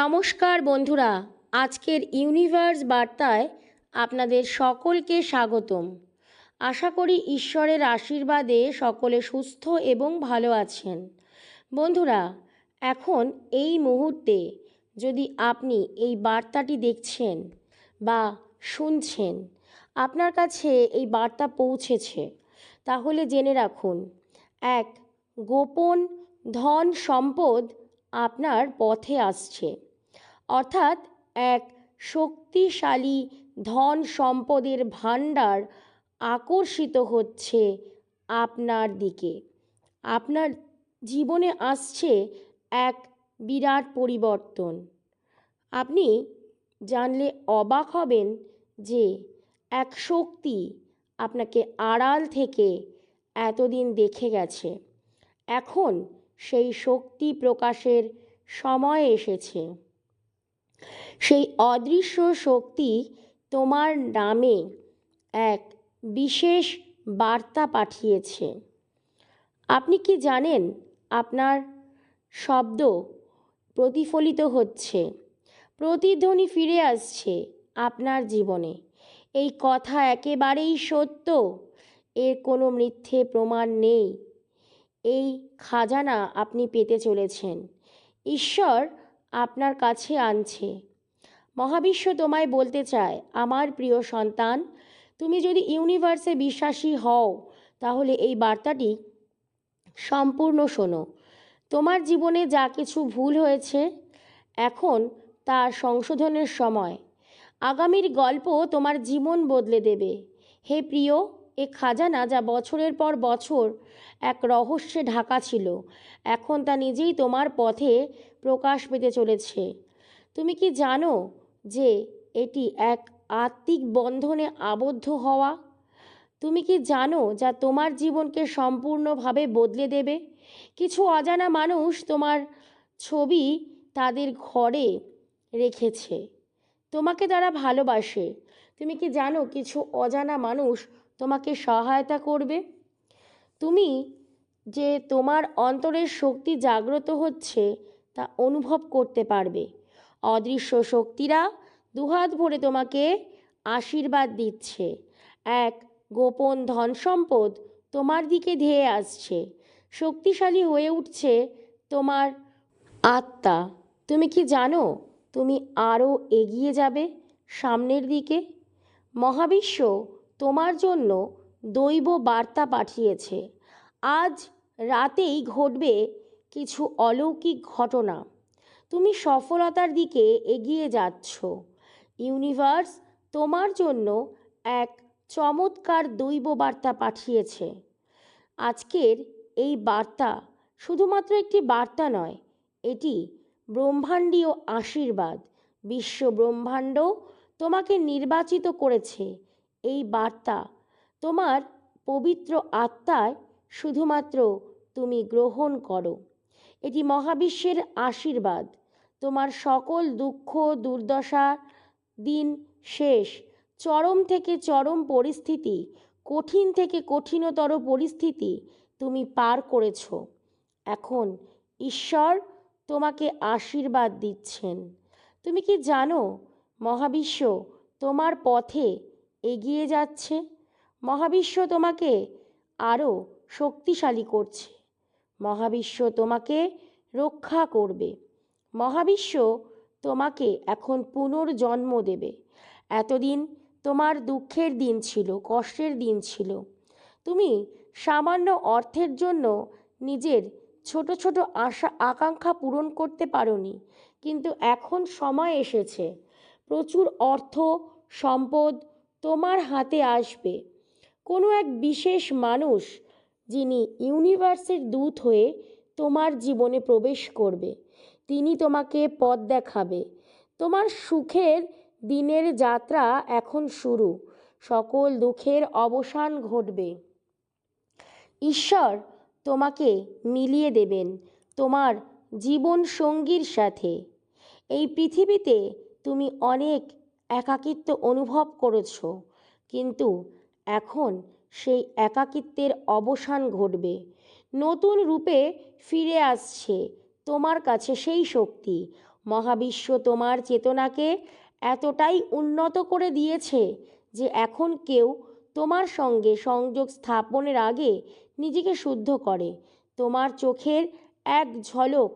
নমস্কার বন্ধুরা, আজকের ইউনিভার্স বার্তায় আপনাদের সকলকে স্বাগতম। আশা করি ঈশ্বরের আশীর্বাদে সকলে সুস্থ এবং ভালো আছেন। বন্ধুরা, এখন এই মুহূর্তে যদি আপনি এই বার্তাটি দেখছেন বা শুনছেন, আপনার কাছে এই বার্তা পৌঁছেছে, তাহলে জেনে রাখুন, এক, গোপন ধন সম্পদ আপনার পথে আসছে। অর্থাৎ এক শক্তিশালী ধন সম্পদের ভাণ্ডার আকর্ষিত হচ্ছে আপনার দিকে। আপনার জীবনে আসছে এক বিরাট পরিবর্তন। আপনি জানলে অবাক হবেন যে এক শক্তি আপনাকে আড়াল থেকে এতদিন দেখে গেছে। এখন সেই শক্তি প্রকাশের সময় এসেছে। সেই অদৃশ্য শক্তি তোমার নামে এক বিশেষ বার্তা পাঠিয়েছে। আপনি কি জানেন আপনার শব্দ প্রতিফলিত হচ্ছে? প্রতিধ্বনি ফিরে আসছে আপনার জীবনে। এই কথা একেবারেই সত্য। এর কোনো মিথ্যে প্রমাণ নেই। এই খাজানা আপনি পেতে চলেছেন। ঈশ্বর আপনার কাছে আনছে। মহাবিশ্ব তোমায় বলতে চায়, আমার প্রিয় সন্তান, তুমি যদি ইউনিভার্সে বিশ্বাসী হও, তাহলে এই বার্তাটি সম্পূর্ণ শোনো। তোমার জীবনে যা কিছু ভুল হয়েছে, এখন তা সংশোধনের সময়। আগামীর গল্প তোমার জীবন বদলে দেবে। হে প্রিয় এ খাজানা যা বছরের পর বছর এক রহস্যে ঢাকা ছিল। এখন তা নিজেই তোমার পথে প্রকাশ পেতে চলেছে। তুমি কি জানো যে এটি এক আত্মিক বন্ধনে আবদ্ধ হওয়া? তুমি কি জানো যা তোমার জীবনকে সম্পূর্ণভাবে বদলে দেবে? কিছু অজানা মানুষ তোমার ছবি তাদের ঘরে রেখেছে। তোমাকে তারা ভালোবাসে। তুমি কি জানো কিছু অজানা মানুষ তোমাকে সহায়তা করবে। তুমি যে তোমার অন্তরের শক্তি জাগ্রত হচ্ছে, তা অনুভব করতে পারবে। অদৃশ্য শক্তিরা দুহাত ভরে তোমাকে আশীর্বাদ দিচ্ছে। এক গোপন ধন সম্পদ তোমার দিকে ধেয়ে আসছে। শক্তিশালী হয়ে উঠছে তোমার আত্মা। তুমি কি জানো তুমি আরও এগিয়ে যাবে সামনের দিকে? মহাবিশ্ব তোমার জন্য দৈব বার্তা পাঠিয়েছে। আজ রাতেই ঘটবে কিছু অলৌকিক ঘটনা। তুমি সফলতার দিকে এগিয়ে যাচ্ছ। ইউনিভার্স তোমার জন্য এক চমৎকার দৈব বার্তা পাঠিয়েছে। আজকের এই বার্তা শুধুমাত্র একটি বার্তা নয়, এটি ব্রহ্মাণ্ডীয় আশীর্বাদ। বিশ্ব ব্রহ্মাণ্ড তোমাকে নির্বাচিত করেছে। এই বার্তা। তোমার পবিত্র আত্মায় শুধুমাত্র তুমি গ্রহণ করো। এটি মহাবিশ্বের আশীর্বাদ। তোমার সকল দুঃখ, দুর্দশা দিন শেষ। চরম থেকে চরম পরিস্থিতি, কঠিন থেকে কঠিনতর পরিস্থিতি তুমি পার করেছ। এখন ঈশ্বর তোমাকে আশীর্বাদ দিচ্ছেন। তুমি কি জানো, মহাবিশ্ব তোমার পথে এগিয়ে যাচ্ছে। মহাবিশ্ব তোমাকে আরও শক্তিশালী করছে। মহাবিশ্ব তোমাকে রক্ষা করবে। মহাবিশ্ব তোমাকে এখন পুনর্জন্ম দেবে। এতদিন তোমার দুঃখের দিন ছিল, কষ্টের দিন ছিল। তুমি সামান্য অর্থের জন্য নিজের ছোট ছোট আশা, আকাঙ্ক্ষা পূরণ করতে পারোনি। কিন্তু এখন সময় এসেছে। প্রচুর অর্থ, সম্পদ তোমার হাতে আসবে। কোনো এক বিশেষ মানুষ যিনি ইউনিভার্সের দূত হয়ে তোমার জীবনে প্রবেশ করবে, তিনি তোমাকে পথ দেখাবে। তোমার সুখের দিনের যাত্রা এখন শুরু, সকল দুঃখের অবসান ঘটবে। ঈশ্বর তোমাকে মিলিয়ে দেবেন তোমার জীবন সঙ্গীর সাথে। এই পৃথিবীতে তুমি অনেক একাকিত্ব অনুভব করেছ, কিন্তু এখন সেই একাকিত্বের অবসান ঘটবে। নতুন রূপে ফিরে আসছে তোমার কাছে সেই শক্তি। মহাবিশ্ব তোমার চেতনাকে এতটাই উন্নত করে দিয়েছে যে এখন কেউ তোমার সঙ্গে সংযোগ স্থাপনের আগে নিজেকে শুদ্ধ করে। তোমার চোখের এক ঝলক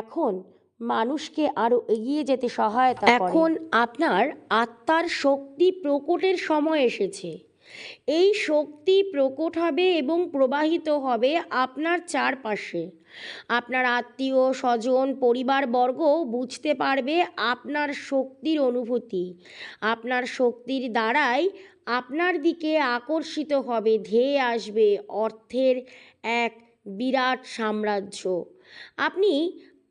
এখন মানুষকে আরও এগিয়ে যেতে সহায়তা এখন আপনার আত্মার শক্তি প্রকটের সময় এসেছে। এই শক্তি প্রকট হবে এবং প্রবাহিত হবে আপনার চারপাশে। আপনার আত্মীয়, স্বজন, পরিবারবর্গ বুঝতে পারবে আপনার শক্তির অনুভূতি। আপনার শক্তির দ্বারাই আপনার দিকে আকর্ষিত হবে, ধেয়ে আসবে অর্থের এক বিরাট সাম্রাজ্য। আপনি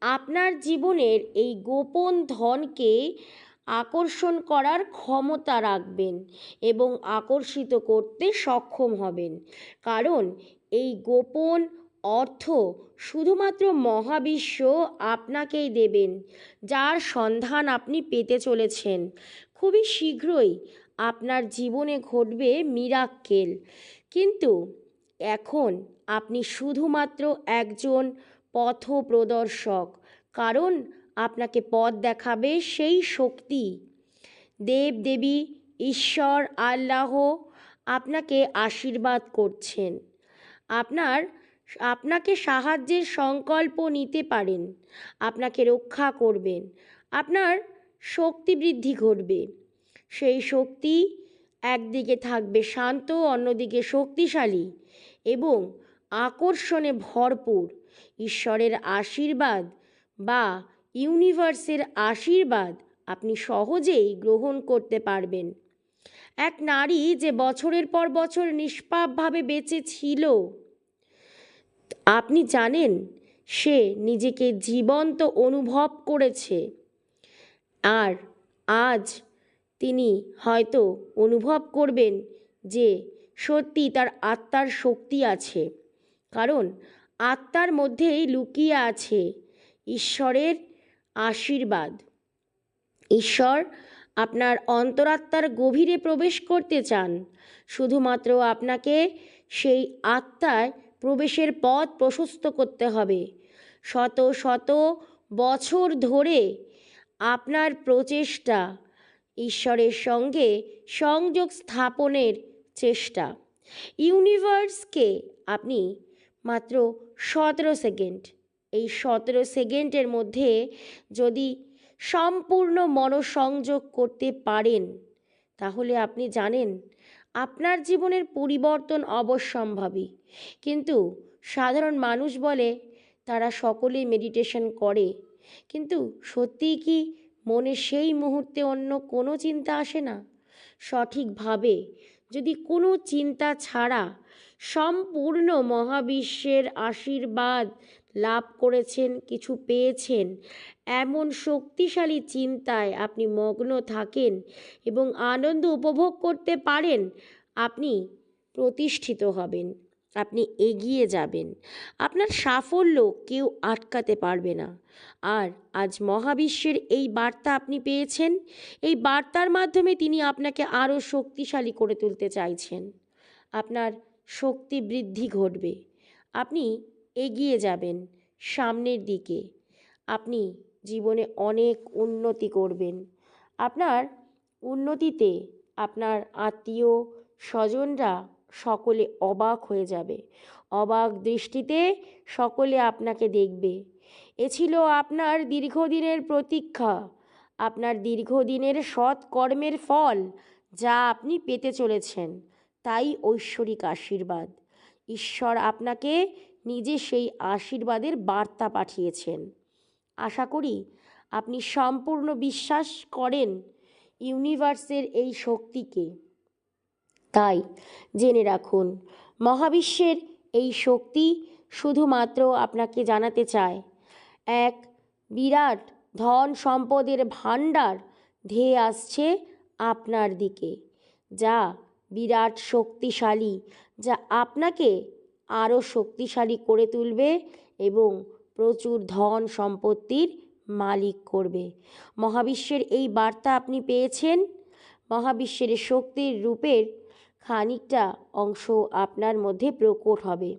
আপনার জীবনের এই গোপন ধনকে আকর্ষণ করার ক্ষমতা রাখবেন এবং আকর্ষিত করতে সক্ষম হবেন। কারণ এই গোপন অর্থ শুধুমাত্র মহাবিশ্ব আপনাকেই দেবেন, যার সন্ধান আপনি পেতে চলেছেন। খুবই শীঘ্রই আপনার জীবনে ঘটবে মিরাক্কেল। কিন্তু এখন আপনি শুধুমাত্র একজন পথপ্রদর্শক। কারণ আপনাকে পথ দেখাবে সেই শক্তি। দেব দেবী, ঈশ্বর, আল্লাহ আপনাকে আশীর্বাদ করছেন। আপনার, আপনাকে সাহায্যের সংকল্প নিতে পারেন। আপনাকে রক্ষা করবেন। আপনার শক্তি বৃদ্ধি ঘটবে। সেই শক্তি একদিকে থাকবে শান্ত, অন্যদিকে শক্তিশালী এবং আকর্ষণে ভরপুর। ঈশ্বরের আশীর্বাদ বা ইউনিভার্সের আশীর্বাদ আপনি সহজেই গ্রহণ করতে পারবেন। এক নারী যে বছরের পর বছর নিষ্পাপভাবে বেঁচে ছিল, আপনি জানেন, সে নিজেকে জীবন্ত অনুভব করেছে। আর আজ তিনি হয়তো অনুভব করবেন যে সত্যি তার আত্মার শক্তি আছে। কারণ আত্মার মধ্যেই লুকিয়ে আছে ঈশ্বরের আশীর্বাদ। ঈশ্বর আপনার অন্তরাত্মার গভীরে প্রবেশ করতে চান, শুধুমাত্র আপনাকে সেই আত্মায় প্রবেশের পথ প্রশস্ত করতে হবে। শত শত বছর ধরে আপনার প্রচেষ্টা, ঈশ্বরের সঙ্গে সংযোগ স্থাপনের চেষ্টা। ইউনিভার্সকে আপনি মাত্র সতেরো সেকেন্ড। এই সতেরো সেকেন্ডের মধ্যে যদি সম্পূর্ণ মনসংযোগ করতে পারেন, তাহলে আপনি জানেন আপনার জীবনের পরিবর্তন অবশ্যম্ভাবী। কিন্তু সাধারণ মানুষ বলে, তারা সকলেই মেডিটেশন করে। কিন্তু সত্যিই কি মনে সেই মুহূর্তে অন্য কোনো চিন্তা আসে না? সঠিকভাবে যদি কোনো চিন্তা ছাড়া সম্পূর্ণ মহাবিশ্বের আশীর্বাদ লাভ করেছেন, কিছু পেয়েছেন। এমন শক্তিশালী চিন্তায় আপনি মগ্ন থাকেন এবং আনন্দ উপভোগ করতে পারেন, আপনি প্রতিষ্ঠিত হবেন, আপনি এগিয়ে যাবেন। আপনার সাফল্য কেউ আটকাতে পারবে না। আর আজ মহাবিশ্বের এই বার্তা আপনি পেয়েছেন, এই বার্তার মাধ্যমে তিনি আপনাকে আরও শক্তিশালী করে তুলতে চাইছেন। আপনার শক্তি বৃদ্ধি ঘটবে। আপনি এগিয়ে যাবেন সামনের দিকে। আপনি জীবনে অনেক উন্নতি করবেন। আপনার উন্নতিতে আপনার আত্মীয় স্বজনরা সকলে অবাক হয়ে যাবে। অবাক দৃষ্টিতে সকলে আপনাকে দেখবে। এ ছিল আপনার দীর্ঘদিনের প্রতীক্ষা। আপনার দীর্ঘদিনের সৎ কর্মের ফল যা আপনি পেতে চলেছেন। তাই ঐশ্বরিক আশীর্বাদ। ঈশ্বর আপনাকে নিজে সেই আশীর্বাদের বার্তা পাঠিয়েছেন। আশা করি আপনি সম্পূর্ণ বিশ্বাস করেন ইউনিভার্সের এই শক্তিকে। তাই জেনে রাখুন, মহাবিশ্বের এই শক্তি শুধুমাত্র আপনাকে জানাতে চায়। এক, বিরাট ধন সম্পদের ভাণ্ডার ধেয়ে আসছে আপনার দিকে, যা বিরাট শক্তিশালী, যা আপনাকে আরও শক্তিশালী করে তুলবে এবং প্রচুর ধন সম্পত্তির মালিক করবে। মহাবিশ্বের এই বার্তা আপনি পেয়েছেন। মহাবিশ্বের শক্তির রূপের খানিকটা অংশ আপনার মধ্যে প্রকট হবে।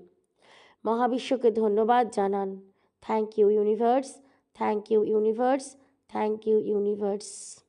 মহাবিশ্বকে ধন্যবাদ জানান। Thank you universe, thank you universe, thank you universe.